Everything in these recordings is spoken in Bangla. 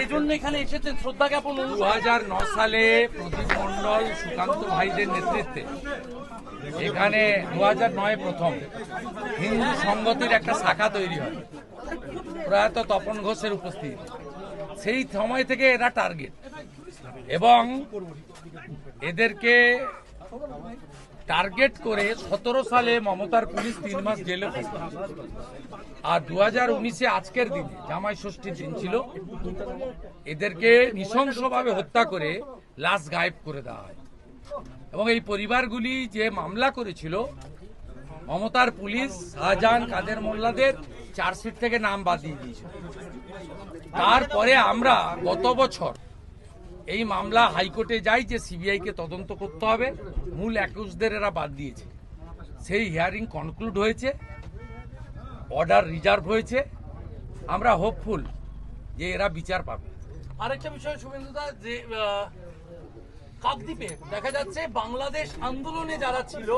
সেজন্য এখানে এসেছেন শ্রদ্ধা জ্ঞাপন দু সালে প্রদীপ মন্ডল সুকান্ত ভাইদের নেতৃত্বে। এখানে দু নয় প্রথম হিন্দু সংগতির একটা শাখা তৈরি হয়। প্রয়াত তপন ঘোষের উপস্থিত। সেই সময় থেকে এরা টার্গেট এবং এদেরকে টার্গেট করে সতেরো সালে মমতার পুলিশ তিন মাস জেলে আর দু হাজার উনিশে আজকের দিনে জামাই ষষ্ঠীর দিন ছিল, এদেরকে নৃশংসভাবে হত্যা করে লাশ গায়েব করে দেওয়া হয়। এবং এই পরিবারগুলি যে মামলা করেছিল, মমতার পুলিশ শাহজাহান, কাদের মোল্লাদের চার্জশিট থেকে নাম বাদ দিয়ে দিয়েছিল। তারপরে আমরা গত বছর এই মামলা হাইকোর্টে যাই যে সিবিআইকে তদন্ত করতে হবে। মূল অ্যাকিউজদের এরা বাদ দিয়েছে। সেই হিয়ারিং কনক্লুড হয়েছে। অর্ডার রিজার্ভ হয়েছে। আমরা হোপফুল যে এরা বিচার পাবে। আরেকটা বিষয় শুভেন্দুদা, যে কাকদ্বীপে দেখা যাচ্ছে বাংলাদেশ আন্দোলনে যারা ছিল,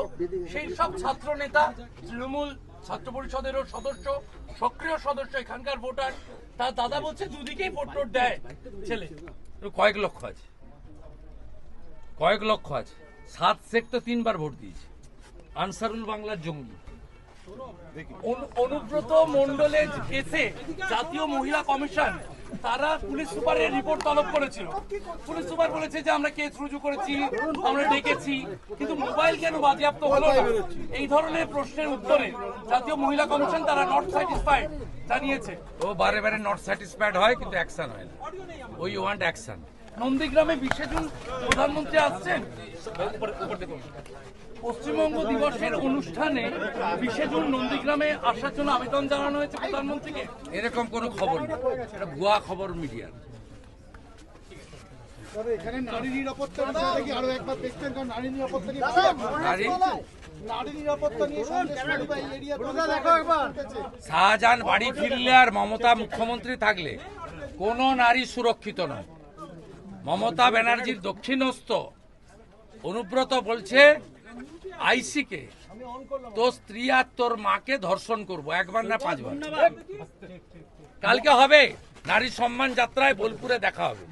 সেই সব ছাত্র নেতা তৃণমূল ছাত্র পরিষদেরও সদস্য, সক্রিয় সদস্য এখানকার ভোটার, তার দাদা বলছে দুদিকেই ভোট দেয় ছেলে। কয়েক লক্ষ আছে। কয়েক লক্ষ আছে। সাত সেট তো তিনবার ভোট দিয়েছে। আনসারুল বাংলার জঙ্গি। অনু- অনুব্রত মন্ডলের কেসে জাতীয় মহিলা কমিশন তারা পুলিশ সুপারের রিপোর্ট তলব করেছিল। পুলিশ সুপার বলেছে যে, আমরা কেস রুজু করেছি, আমরা ডেকেছি, কিন্তু মোবাইল কেন বাজেয়াপ্ত হলো না? এই ধরনের প্রশ্নের উত্তরে জাতীয় মহিলা কমিশন তারা নট স্যাটিসফাইড জানিয়েছে। ও বারে বারে নট স্যাটিসফাইড হয়, কিন্তু অ্যাকশন হয় না। ওই ওয়ান্ট অ্যাকশন নন্দীগ্রামে বিশে জুন প্রধানমন্ত্রী আসছেন। পশ্চিমবঙ্গ দিবসের অনুষ্ঠানে বিশে জুন নন্দীগ্রামে আসার জন্য আবেদন জানানো হয়েছে প্রধানমন্ত্রীকে? এরকম কোনো খবর নেই। এটা ভুয়া খবর মিডিয়ার। তবে এখানে নারী নিরাপত্তা কি আরও একবার দেখতেন কারণ নারী নিরাপত্তা নিয়ে ভালো লাগছে। নারী? নারী নিরাপত্তা নিয়ে সন্দেশখালী বা এই এরিয়াতে দেখো একবার। শাহজাহান বাড়ি ফিরলে আর মমতা মুখ্যমন্ত্রী থাকলে। কোন নারী সুরক্ষিত নয়। মমতা ব্যানার্জির দক্ষিণস্থ অনুব্রত বলছে, আইসিকে তোর স্ত্রী আর তোর মাকে ধর্ষণ করব, একবার না পাঁচবার। কালকে হবে, নারী সম্মান যাত্রায় বোলপুরে দেখা হবে।